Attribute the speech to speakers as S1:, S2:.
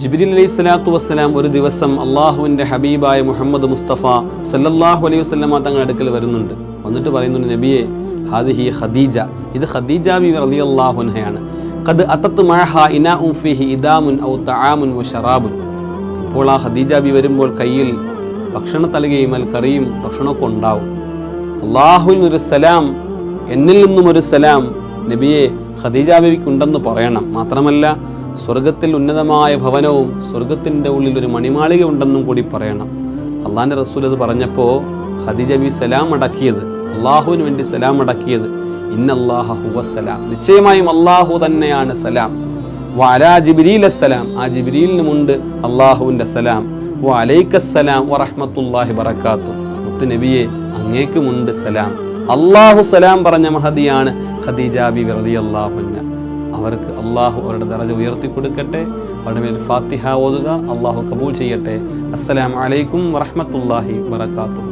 S1: ജിബിരിൽ അലൈഹി സ്വലാത്തു വസ്സലാം ഒരു ദിവസം അള്ളാഹുവിന്റെ ഹബീബായ മുഹമ്മദ് മുസ്തഫ സല്ലല്ലാഹു അലൈഹി വസ്ലമ തങ്ങളുടെ അടുക്കൽ വരുന്നുണ്ട്. വന്നിട്ട് പറയുന്നുണ്ട് നബിയെ ഹാദിഹി ഖദീജ. ഇത് ഖദീജ ബി റളിയല്ലാഹുൻഹയാണ് ഖദ് അത്തത്ത് മഅഹ ഇനാഉം ഫീഹി ഇദാമുൻ ഔ തആമുൻ വ ഷറാബുൻ ഇപ്പോൾ ആ ഖദീജ ബി വരുമ്പോൾ കയ്യിൽ ഭക്ഷണ തലകയും അൽ കറിയും ഭക്ഷണമൊക്കെ ഉണ്ടാവും. അള്ളാഹുവിൽ നിന്നൊരു സലാം എന്നിൽ നിന്നും ഒരു സലാം നബിയെ ഖദീജ ബിക്ക് ഉണ്ടെന്ന് പറയണം. മാത്രമല്ല സ്വർഗത്തിൽ ഉന്നതമായ ഭവനവും സ്വർഗത്തിന്റെ ഉള്ളിൽ ഒരു മണിമാളിക ഉണ്ടെന്നും കൂടി പറയണം. അള്ളാഹിന്റെ റസൂൽ അത് പറഞ്ഞപ്പോൾ ഖദീജ ബി സലാം അടക്കിയത് അള്ളാഹുവിന് വേണ്ടി സലാം അടക്കിയത് ഇന്നല്ലാഹ സലാം. നിശ്ചയമായും അള്ളാഹു തന്നെയാണ് സലാം. വലാ ജിബ്രീൽ അസ്സലാം ആ ജിബ്രീലിനുമുണ്ട് അള്ളാഹുവിന്റെ സലാം. വ അലൈക്കസ്സലാം വറഹ്മത്തുള്ളാഹി വറക്കാത്തു. മുത്തു നബിയെ അങ്ങേക്കുമുണ്ട് സലാം. അള്ളാഹു സലാം പറഞ്ഞ മഹദിയാണ് ഖദീജ ബി റളിയല്ലാഹുന്ന അവർക്ക് അള്ളാഹു അവരുടെ ദറജ ഉയർത്തി കൊടുക്കട്ടെ അവരുടെ മേൽ ഫാത്തിഹ ഓതുക അള്ളാഹു കബൂൽ ചെയ്യട്ടെ. അസ്സലാം അലൈക്കും വറഹ്മത്തുള്ളാഹി വബറകാതുഹു.